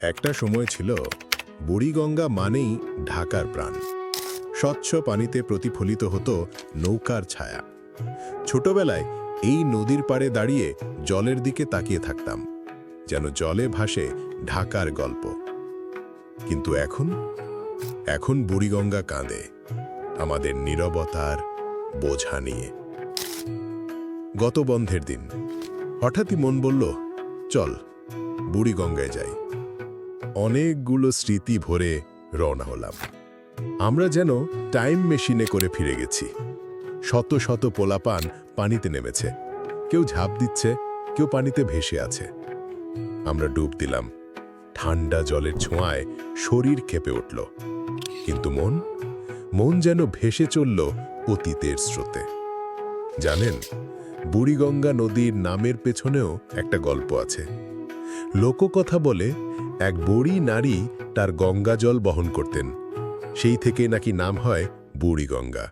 একটা সময় ছিল, বুড়িগঙ্গা মানেই ঢাকার প্রাণ। স্বচ্ছ পানিতে প্রতিফলিত হতো নৌকার ছায়া। ছোটবেলায় এই নদীর পাড়ে দাঁড়িয়ে জলের দিকে তাকিয়ে থাকতাম, যেন জলে ভাসে ঢাকার গল্প। কিন্তু এখন? এখন বুড়িগঙ্গা কাঁদে, আমাদের নীরবতার বোঝা নিয়ে। গত বন্ধের দিন, হঠাৎই মন বলল, চল, বুড়িগঙ্গায় যাই। অনেকগুলো স্মৃতি ভরে রওনা হলাম। আমরা যেন টাইম মেশিনে করে ফিরে গেছি। শত শত পোলাপান পানিতে নেমেছে। কেউ ঝাঁপ দিচ্ছে, কেউ পানিতে ভেসে আছে। আমরা ডুব দিলাম। ঠান্ডা জলের ছোঁয়ায় শরীর কেঁপে উঠল। কিন্তু মন মন যেন ভেসে চলল অতীতের স্রোতে। জানেন, বুড়িগঙ্গা নদীর নামের পেছনেও একটা গল্প আছে। লোককথা বলে এক বুড়ি নারী তার গঙ্গা জল বহন করতেন। সেই থেকে নাকি নাম হয় বুড়িগঙ্গা